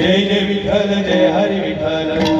जय जय विठल जय Hari Vithal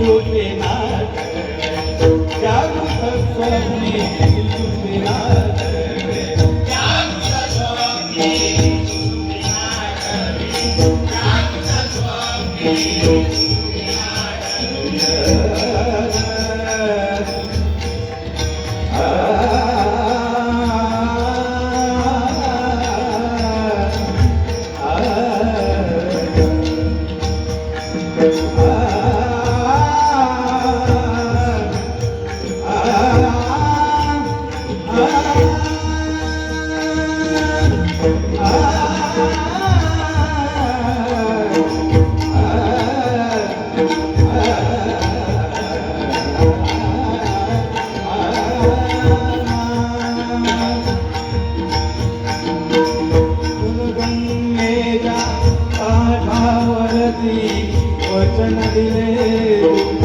Absolutely. ચંદન દિલે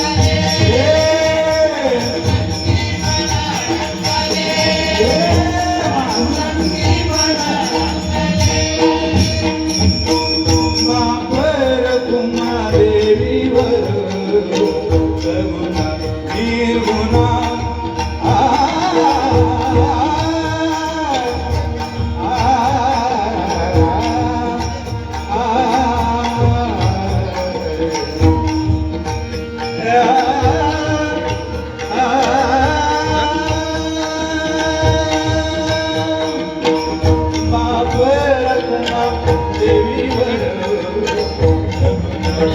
Yeah.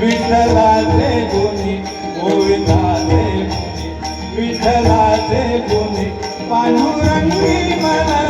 विठ्ठलाचे गुणी गोविंदाचे गुणी विठ्ठलाचे गुणी पांडुरंगी